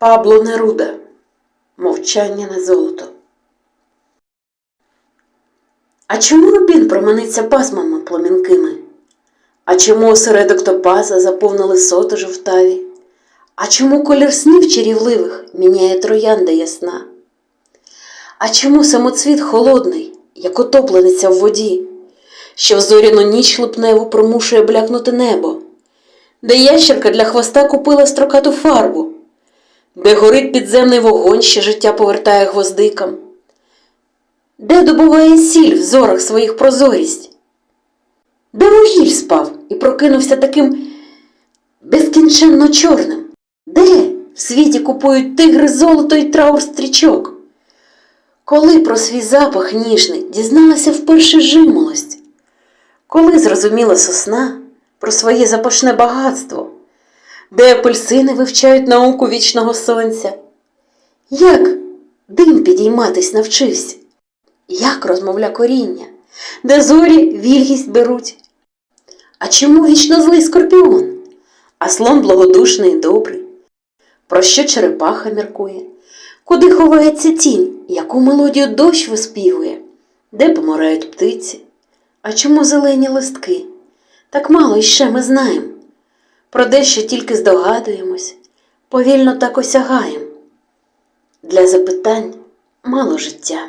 Пабло Неруда. Мовчання на золото. А чому рубін промениться пасмами пломінкими? А чому осередок топаза заповнили соти жовтаві? А чому колір снів чарівливих міняє троянда ясна? А чому самоцвіт холодний, як утоплениця в воді, що в зоряну ніч липневу примушує блякнути небо, де ящерка для хвоста купила строкату фарбу, де горить підземний вогонь, що життя повертає гвоздикам, де добуває сіль в зорах своїх прозорість, де вугіль спав і прокинувся таким безкінченно чорним, де в світі купують тигри золото і траур стрічок. Коли про свій запах ніжний дізналася вперше жимолость, коли зрозуміла сосна про своє запашне багатство, де апельсини вивчають науку вічного сонця, як дим підійматись навчився, як розмовля коріння, де зорі вільгість беруть. А чому вічно злий скорпіон, а слон благодушний і добрий? Про що черепаха міркує? Куди ховається тінь, яку мелодію дощ виспівує, де помирають птиці? А чому зелені листки? Так мало іще ми знаємо. Про дещо тільки здогадуємось, повільно так осягаємо. Для запитань мало життя.